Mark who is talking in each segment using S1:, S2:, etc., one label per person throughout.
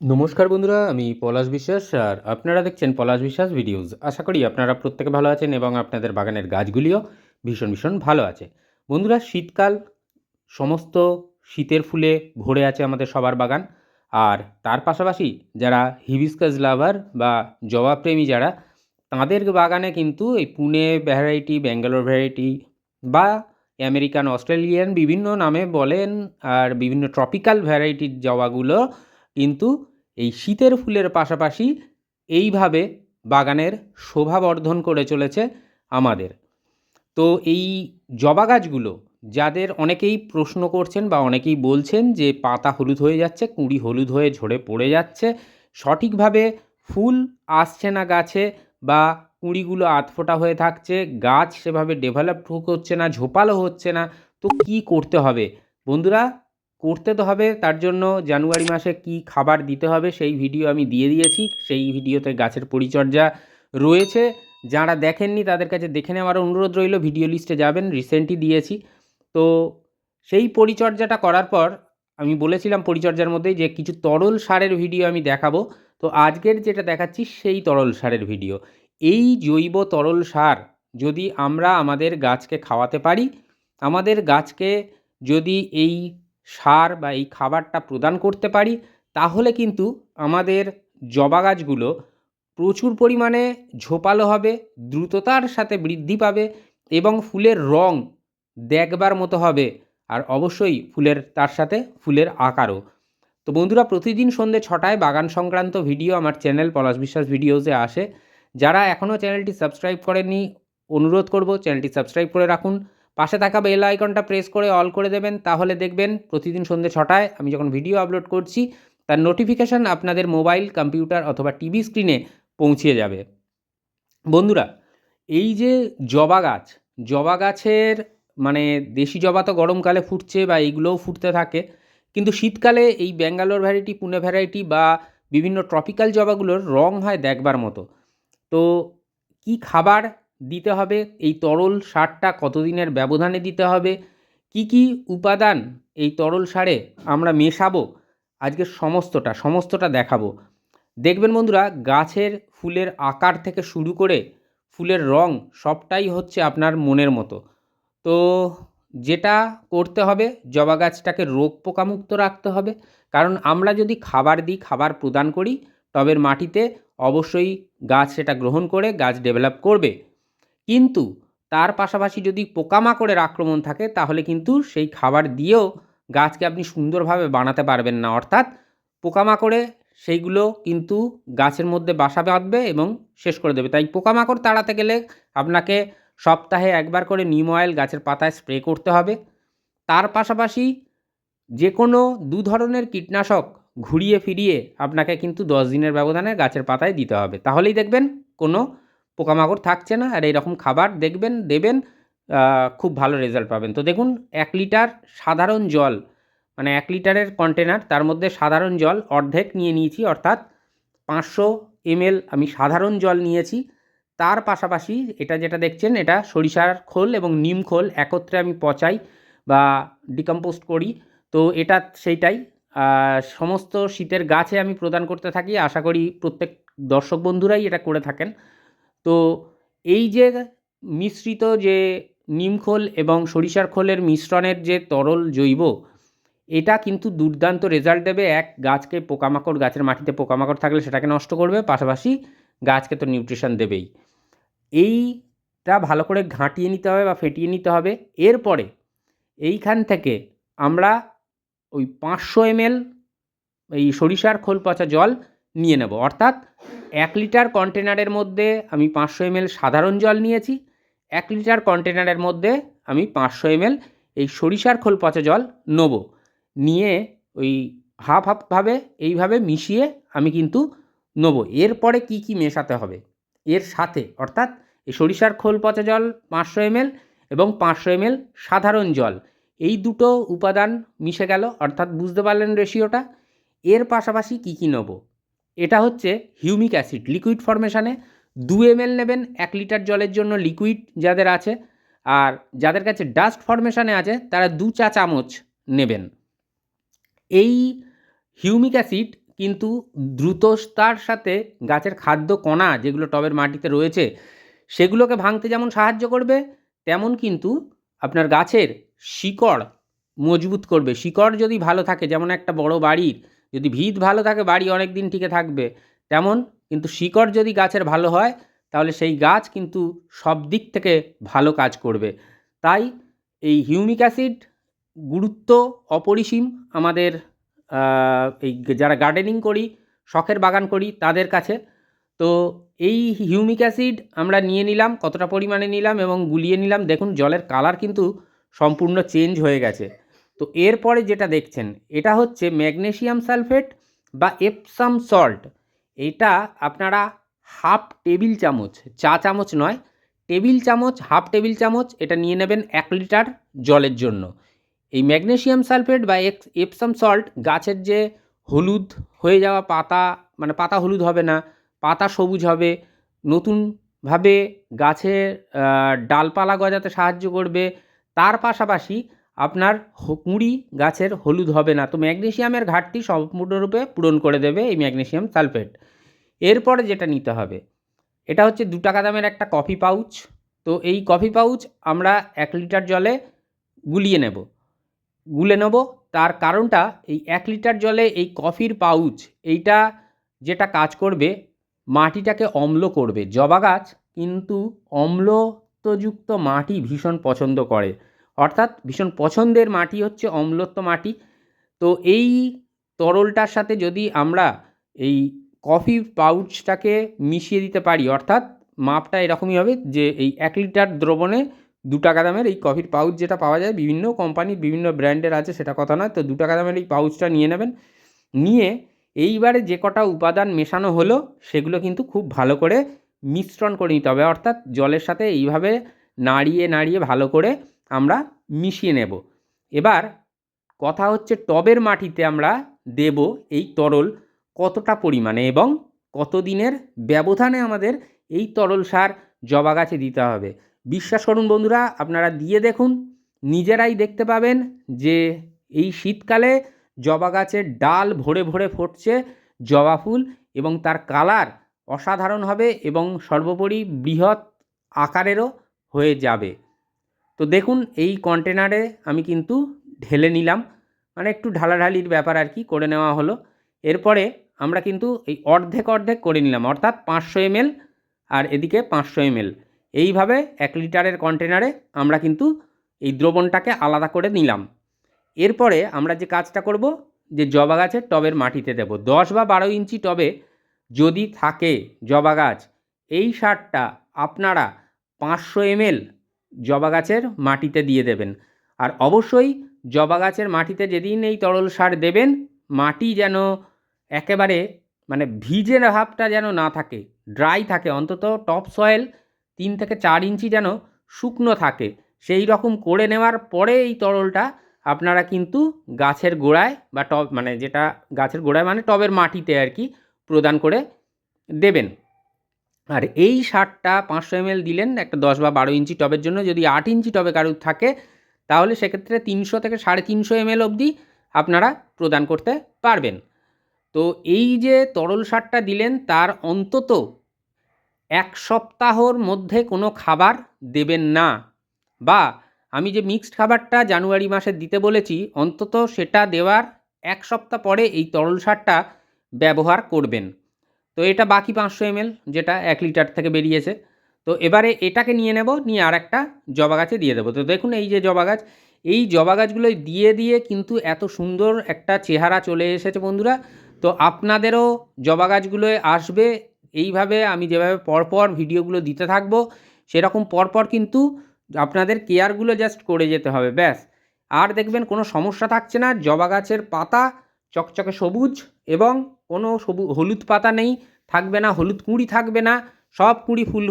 S1: নমস্কার বন্ধুরা, আমি পলাশ বিশ্বাস আর আপনারা দেখছেন পলাশ বিশ্বাস ভিডিওস। আশা করি আপনারা প্রত্যেকে ভালো আছেন এবং আপনাদের বাগানের গাছগুলিও ভীষণ ভীষণ ভালো আছে। বন্ধুরা, শীতকাল, সমস্ত শীতের ফুলে ভরে আছে আমাদের সবার বাগান। আর তার পাশাপাশি যারা হিবিস্কাস লাভার বা জবা প্রেমী যারা, তাদের বাগানে কিন্তু এই পুনে ভ্যারাইটি ব্যাঙ্গালোর ভ্যারাইটি বা আমেরিকান অস্ট্রেলিয়ান বিভিন্ন নামে বলেন আর বিভিন্ন ট্রপিক্যাল ভ্যারাইটির জবাগুলো কিন্তু এই শীতের ফুলের পাশাপাশি এইভাবে বাগানের শোভাবর্ধন করে চলেছে আমাদের। তো এই জবা গাছগুলো যাদের অনেকেই প্রশ্ন করছেন বা অনেকেই বলছেন যে পাতা হলুদ হয়ে যাচ্ছে, কুঁড়ি হলুদ হয়ে ঝরে পড়ে যাচ্ছে, সঠিকভাবে ফুল আসছে না গাছে বা কুঁড়িগুলো আধফোটা হয়ে থাকছে, গাছ সেভাবে ডেভেলপ হচ্ছে না, ঝোপালো হচ্ছে না, তো কি করতে হবে? বন্ধুরা করতে তো হবে, তার জন্য জানুয়ারি মাসে কি খাবার দিতে হবে সেই ভিডিও আমি দিয়ে দিয়েছি। সেই ভিডিওতে গাছের পরিচর্যা রয়েছে। যারা দেখেননি তাদের কাছে দেখে নেওয়ার অনুরোধ রইল, ভিডিও লিস্টে যাবেন রিসেন্টলি দিয়েছি। তো সেই পরিচর্যাটা করার পর আমি বলেছিলাম পরিচর্যার মধ্যেই যে কিছু তরল সারের ভিডিও আমি দেখাবো। তো আজকের যেটা দেখাচ্ছি সেই তরল সারের ভিডিও। এই জৈব তরল সার যদি আমরা আমাদের গাছকে খাওয়াতে পারি, আমাদের গাছকে যদি এই সার বা এই খাবারটা প্রদান করতে পারি, তাহলে কিন্তু আমাদের জবা গাছগুলো প্রচুর পরিমাণে ঝোপালো হবে, দ্রুততার সাথে বৃদ্ধি পাবে এবং ফুলের রং দেখবার মতো হবে আর অবশ্যই ফুলের, তার সাথে ফুলের আকারও। তো বন্ধুরা, প্রতিদিন সন্ধ্যে ছটায় বাগান সংক্রান্ত ভিডিও আমার চ্যানেল পলাশ বিশ্বাস ভিডিওসে আসে। যারা এখনও চ্যানেলটি সাবস্ক্রাইব করেননি, অনুরোধ করব চ্যানেলটি সাবস্ক্রাইব করে রাখুন। পাশে থাকা বেল আইকনটা প্রেস করে অল করে দেবেন, তাহলে দেখবেন প্রতিদিন সন্ধ্যে ছটায় আমি যখন ভিডিও আপলোড করছি, তার নোটিফিকেশান আপনাদের মোবাইল কম্পিউটার অথবা টিভি স্ক্রিনে পৌঁছিয়ে যাবে। বন্ধুরা, এই যে জবা গাছ, জবা গাছের মানে দেশি জবা তো গরমকালে ফুটছে বা এইগুলোও ফুটতে থাকে, কিন্তু শীতকালে এই ব্যাঙ্গালোর ভ্যারাইটি পুনে ভ্যারাইটি বা বিভিন্ন ট্রপিক্যাল জবাগুলোর রং হয় দেখবার মতো। তো কি খাবার দিতে হবে, এই তরল সারটা কতদিনের ব্যবধানে দিতে হবে, কি কি উপাদান এই তরল সারে আমরা মেশাবো, আজকে সমস্তটা সমস্তটা দেখাবো। দেখবেন বন্ধুরা, গাছের ফুলের আকার থেকে শুরু করে ফুলের রং সবটাই হচ্ছে আপনার মনের মতো। তো যেটা করতে হবে, জবা গাছটাকে রোগ পোকামুক্ত রাখতে হবে, কারণ আমরা যদি খাবার দিই, খাবার প্রদান করি টবের মাটিতে অবশ্যই গাছ সেটা গ্রহণ করে, গাছ ডেভেলপ করবে। কিন্তু তার পাশাপাশি যদি পোকামাকড়ের আক্রমণ থাকে, তাহলে কিন্তু সেই খাবার দিয়েও গাছকে আপনি সুন্দরভাবে বানাতে পারবেন না। অর্থাৎ পোকামাকড়ে সেইগুলো কিন্তু গাছের মধ্যে বাসা বাঁধবে এবং শেষ করে দেবে। তাই পোকামাকড় তাড়াতে গেলে আপনাকে সপ্তাহে একবার করে নিম অয়েল গাছের পাতায় স্প্রে করতে হবে। তার পাশাপাশি যে কোনো দু ধরনের কীটনাশক ঘুরিয়ে ফিরিয়ে আপনাকে কিন্তু দশ দিনের ব্যবধানে গাছের পাতায় দিতে হবে। তাহলেই দেখবেন কোনো পোকামাকড় থাকছে না আর এইরকম খাবার দেখবেন, দেবেন খুব ভালো রেজাল্ট পাবেন। তো দেখুন, এক লিটার সাধারণ জল মানে এক লিটারের কন্টেনার তার মধ্যে সাধারণ জল অর্ধেক নিয়ে নিয়েছি, অর্থাৎ পাঁচশো এমএল আমি সাধারণ জল নিয়েছি। তার পাশাপাশি এটা যেটা দেখছেন, এটা সরিষার খোল এবং নিম খোল একত্রে আমি পচাই বা ডিকম্পোস্ট করি। তো এটা সেইটাই সমস্ত শীতের গাছে আমি প্রদান করতে থাকি। আশা করি প্রত্যেক দর্শক বন্ধুরাই এটা করে থাকেন। তো এই যে মিশ্রিত যে নিমখোল এবং সরিষার খোলের মিশ্রণের যে তরল জৈব, এটা কিন্তু দুর্দান্ত রেজাল্ট দেবে। এক গাছকে পোকামাকড়, গাছের মাটিতে পোকামাকড় থাকলে সেটাকে নষ্ট করবে, পাশাপাশি গাছকে তো নিউট্রিশন দেবেই। এইটা ভালো করে ঘাঁটিয়ে নিতে হবে বা ফেটিয়ে নিতে হবে। এরপরে এইখান থেকে আমরা ওই পাঁচশো এমএল এই সরিষার খোল পচা জল নিয়ে নেব। অর্থাৎ এক লিটার কন্টেনারের মধ্যে আমি পাঁচশো এমএল সাধারণ জল নিয়েছি, এক লিটার কন্টেনারের মধ্যে আমি পাঁচশো এমএল এই সরিষার খোল পচা জল নেব। নিয়ে ওই হাফ হাফভাবে এইভাবে মিশিয়ে আমি কিন্তু নেব। এরপরে কি কি মেশাতে হবে? এর সাথে অর্থাৎ এই সরিষার খোল পচা জল পাঁচশো এমএল এবং পাঁচশো এমএল সাধারণ জল, এই দুটো উপাদান মিশে গেল। অর্থাৎ বুঝতে পারলেন রেশিওটা? এর পাশাপাশি কী কী নেব? এটা হচ্ছে হিউমিক অ্যাসিড। লিকুইড ফর্মেশানে দু এমএল নেবেন এক লিটার জলের জন্য লিকুইড যাদের আছে, আর যাদের কাছে ডাস্ট ফর্মেশানে আছে, তারা দু চা চামচ নেবেন। এই হিউমিক অ্যাসিড কিন্তু দ্রুততার সাথে গাছের খাদ্য কণা যেগুলো টবের মাটিতে রয়েছে, সেগুলোকে ভাঙতে যেমন সাহায্য করবে, তেমন কিন্তু আপনার গাছের শিকড় মজবুত করবে। শিকড় যদি ভালো থাকে, যেমন একটা বড় বাড়ির যদি ভিত ভালো থাকে, বাড়ি অনেক দিন টিকে থাকবে। তেমন কিন্তু শিকড় যদি গাছের ভালো হয়, তাহলে সেই গাছ কিন্তু সব দিক থেকে ভালো কাজ করবে। তাই এই হিউমিক অ্যাসিড গুরুত্ব অপরিসীম আমাদের এই যারা গার্ডেনিং করি, শখের বাগান করি, তাদের কাছে। তো এই হিউমিক অ্যাসিড আমরা নিয়ে নিলাম, কতটা পরিমাণে নিলাম এবং গুলিয়ে নিলাম। দেখুন, জলের কালার কিন্তু সম্পূর্ণ চেঞ্জ হয়ে গেছে। তো এরপরে যেটা দেখছেন, এটা হচ্ছে ম্যাগনেশিয়াম সালফেট বা এপসাম সল্ট। এটা আপনারা হাফ টেবিল চামচ, চা চামচ নয়, টেবিল চামচ, হাফ টেবিল চামচ এটা নিয়ে নেবেন এক লিটার জলের জন্য। এই ম্যাগনেশিয়াম সালফেট বা এপসাম সল্ট গাছের যে হলুদ হয়ে যাওয়া পাতা মানে পাতা হলুদ হবে না, পাতা সবুজ হবে, নতুনভাবে গাছের ডালপালা গজাতে সাহায্য করবে, তার পাশাপাশি আপনার কুঁড়ি গাছের হলুদ হবে না। তো ম্যাগনেশিয়ামের ঘাটতি সম্পূর্ণরূপে পূরণ করে দেবে এই ম্যাগনেশিয়াম সালফেট। এরপরে যেটা নিতে হবে, এটা হচ্ছে দু টাকা দামের একটা কফি পাউচ। তো এই কফি পাউচ আমরা এক লিটার জলে গুলিয়ে নেব। গুলে নেব, তার কারণটা এই এক লিটার জলে এই কফির পাউচ, এইটা যেটা কাজ করবে, মাটিটাকে অম্ল করবে। জবা গাছ কিন্তু অম্লতযুক্ত মাটি ভীষণ পছন্দ করে। অর্থাৎ ভীষণ পছন্দের মাটি হচ্ছে অম্লত্ব মাটি। তো এই তরলটার সাথে যদি আমরা এই কফি পাউচটাকে মিশিয়ে দিতে পারি, অর্থাৎ মাপটা এরকমই হবে যে এই এক লিটার দ্রবণে দু টাকা দামের এই কফির পাউচ যেটা পাওয়া যায়, বিভিন্ন কোম্পানির বিভিন্ন ব্র্যান্ডের আছে, সেটা কথা নয়, তো দু টাকা দামের এই পাউচটা নিয়ে নেবেন। নিয়ে এইবারে যে কটা উপাদান মেশানো হলো, সেগুলো কিন্তু খুব ভালো করে মিশ্রণ করে নিতে হবে, অর্থাৎ জলের সাথে এইভাবে নাড়িয়ে নাড়িয়ে ভালো করে আমরা মিশিয়ে নেব। এবার কথা হচ্ছে টবের মাটিতে আমরা দেব এই তরল কতটা পরিমাণে এবং কত দিনের ব্যবধানে আমাদের এই তরল সার জবা গাছে দিতে হবে। বিশ্বাস করুন বন্ধুরা, আপনারা দিয়ে দেখুন। নিজেরাই দেখতে পাবেন যে এই শীতকালে জবা গাছের ডাল ভরে ভরে ফুটছে জবা ফুল এবং তার কালার অসাধারণ হবে এবং সর্বোপরি বৃহৎ আকারেরও হয়ে যাবে। তো দেখুন, এই কন্টেনারে আমি কিন্তু ঢেলে নিলাম। মানে একটু ঢালাঢালির ব্যাপার আর কি করে নেওয়া হলো। এরপরে আমরা কিন্তু এই অর্ধেক অর্ধেক করে নিলাম, অর্থাৎ পাঁচশো এমএল আর এদিকে পাঁচশো এমএল। এইভাবে এক লিটারের কন্টেনারে আমরা কিন্তু এই দ্রবণটাকে আলাদা করে নিলাম। এরপরে আমরা যে কাজটা করব, যে জবা গাছের টবের মাটিতে দেব। দশ বা বারো ইঞ্চি টবে যদি থাকে জবা গাছ, এই সারটা আপনারা পাঁচশো এমএল জবা গাছের মাটিতে দিয়ে দেবেন। আর অবশ্যই জবা গাছের মাটিতে যেদিন এই তরল সার দেবেন, মাটি যেন একেবারে মানে ভিজে ভাবটা যেন না থাকে, ড্রাই থাকে, অন্তত টপ সয়েল তিন থেকে চার ইঞ্চি যেন শুকনো থাকে। সেই রকম করে নেওয়ার পরে এই তরলটা আপনারা কিন্তু গাছের গোড়ায় বা টব মানে যেটা গাছের গোড়ায় মানে টবের মাটিতে আর কি প্রদান করে দেবেন। আর এই সারটা পাঁচশো এমএল দিলেন একটা দশ বা বারো ইঞ্চি টবের জন্য, যদি আট ইঞ্চি টবে কারুর থাকে, তাহলে সেক্ষেত্রে তিনশো থেকে সাড়ে তিনশো এমএল অবধি আপনারা প্রদান করতে পারবেন। তো এই যে তরল সারটা দিলেন, তার অন্তত এক সপ্তাহর মধ্যে কোনো খাবার দেবেন না। বা আমি যে মিক্সড খাবারটা জানুয়ারি মাসে দিতে বলেছি, অন্তত সেটা দেওয়ার এক সপ্তাহ পরে এই তরল সারটা ব্যবহার করবেন। তো এটা বাকি পাঁচশো এমএল যেটা এক লিটার থেকে বেরিয়েছে। তো এবারে এটাকে নিয়ে নেব, নিয়ে আর একটা জবা গাছে দিয়ে দেবো। তো দেখুন এই যে জবা গাছ, এই জবা গাছগুলো দিয়ে দিয়ে কিন্তু এত সুন্দর একটা চেহারা চলে এসেছে বন্ধুরা। তো আপনাদেরও জবা গাছগুলোয় আসবে, এইভাবে আমি যেভাবে পরপর ভিডিওগুলো দিতে থাকব, সেরকম পরপর কিন্তু আপনাদের কেয়ারগুলো জাস্ট করে যেতে হবে, ব্যাস। আর দেখবেন কোনো সমস্যা থাকছে না, জবা গাছের পাতা চকচকে সবুজ এবং কোনো সবু, হলুদ পাতা নেই, থাকবে না, হলুদ কুঁড়ি থাকবে না, সব কুঁড়ি ফুল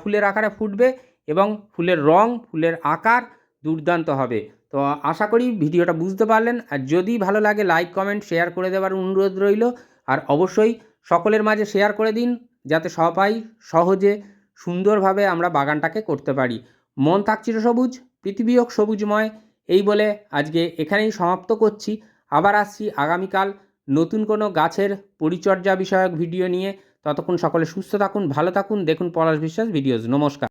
S1: ফুলের আকারে ফুটবে এবং ফুলের রং, ফুলের আকার দুর্দান্ত হবে। তো আশা করি ভিডিওটা বুঝতে পারলেন। আর যদি ভালো লাগে লাইক কমেন্ট শেয়ার করে দেওয়ার অনুরোধ রইল। আর অবশ্যই সকলের মাঝে শেয়ার করে দিন, যাতে সবাই সহজে, সুন্দরভাবে আমরা বাগানটাকে করতে পারি। মন থাকছিল সবুজ, পৃথিবী হোক সবুজময়, এই বলে আজকে এখানেই সমাপ্ত করছি। আবার আসছি আগামীকাল নতুন কোনো গাছের পরিচর্যা বিষয়ক ভিডিও নিয়ে, ততক্ষণ সকলে সুস্থ থাকুন, ভালো থাকুন, দেখুন পলাশ বিশ্বাস ভিডিওস নমস্কার।